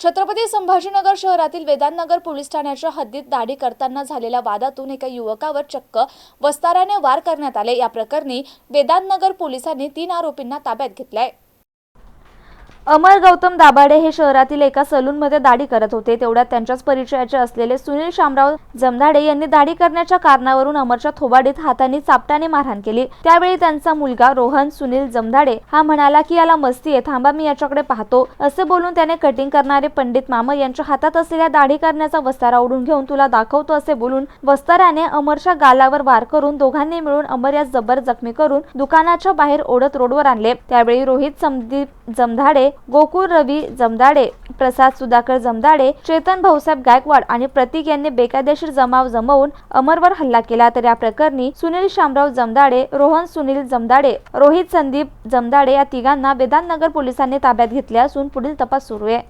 छत्रपती संभाजीनगर शहरातील वेदांतनगर पोलीस ठाण्याच्या हद्दीत दाढी करताना झालेल्या वादातून एका युवकावर चक्क वस्ताराने वार करण्यात आले. या प्रकरणी वेदांतनगर पोलिसांनी तीन आरोपींना ताब्यात घेतलाय. अमर गौतम दाभाडे हे शहरातील एका सलूनमध्ये दाढी करत होते. तेवढ्यात त्यांच्याच परिचयाचे असलेले सुनील शामराव जमधाडे यांनी दाढी करण्याच्या कारणावरून अमरच्या थोबाडीत हाताने चापटाने मारहाण केली. त्यावेळी त्यांचा मुलगा रोहन सुनील जमधाडे हा म्हणाला की याला मस्ती आहे थांबा मी याच्याकडे पाहतो. असे बोलून त्याने कटिंग करणारे पंडित मामा यांच्या हातात असलेल्या दाढी करण्याचा वस्तारा ओढून घेऊन तुला दाखवतो असे बोलून वस्ताराने अमरच्या गालावर वार करून दोघांनी मिळून अमर यास जबर जखमी करून दुकानाच्या बाहेर ओढत रोडवर आणले. त्यावेळी रोहित संदीप जमधाडे गोकुळ रवी जमदाडे प्रसाद सुधाकर जमदाडे चेतन भाऊसाहेब गायकवाड आणि प्रतीक यांनी बेकायदेशीर जमाव जमवून अमरवर हल्ला केला. तर या प्रकरणी सुनील शामराव जमदाडे रोहन सुनील जमदाडे रोहित संदीप जमदाडे या तिघांना वेदांतनगर पोलिसांनी ताब्यात घेतले असून पुढील तपास सुरू आहे.